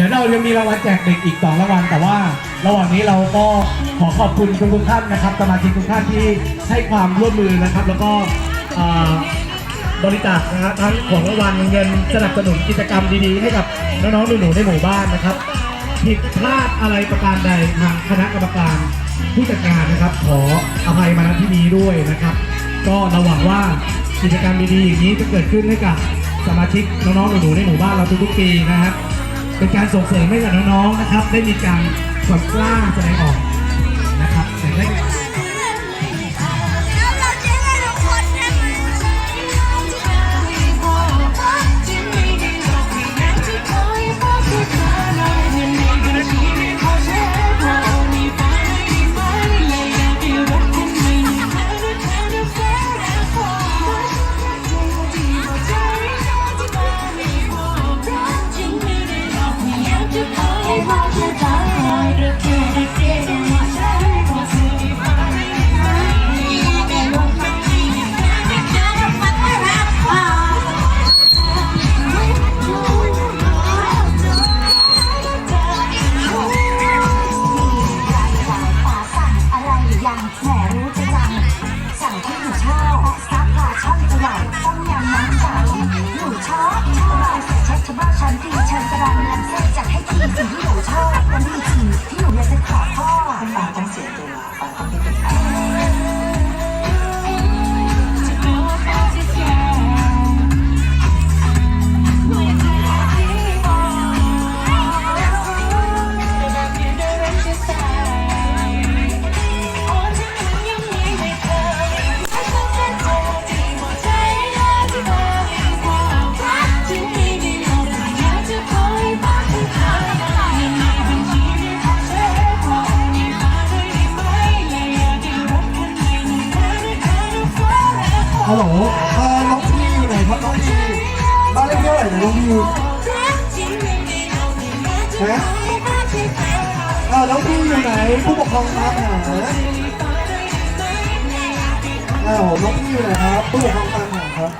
ดี๋ยวเรายังมีรางวัลแจกเด็กอีกสองรางวัลแต่ว่า ระหว่างนี้เราก็ขอขอบคุณทุกท่านนะครับสมาชิกทุกท่านที่ให้ความร่วมมือนะครับ แล้วก็บริจาคนะฮะทั้งของรางวัลเงินสนับสนุนกิจกรรมดีๆ ให้กับน้องๆหนูๆในหมู่บ้านนะครับผิดพลาดอะไรประการใดทางคณะกรรมการผู้จัดงานนะครับ ขออภัยมาณที่นี้ด้วยนะครับ ก็เราหวังว่ากิจกรรมดีๆอย่างนี้จะเกิดขึ้นให้กับสมาชิกน้องๆหนูๆในหมู่บ้านเราทุกๆปีนะครับ เป็นการส่งเสริมให้กับน้องๆนะครับ ได้มีการกล้าแสดงออกนะครับแต่ได้ ฮัลโหลเออน้องพี่อยู่ไหนครับน้องพี่บ้านเลขที่เท่าไหร่นะน้องพี่ฮะเออน้องพี่อยู่ไหนผู้ปกครองตามหาอ้าวน้องพี่อยู่ไหนครับผู้ปกครองตามหาครับ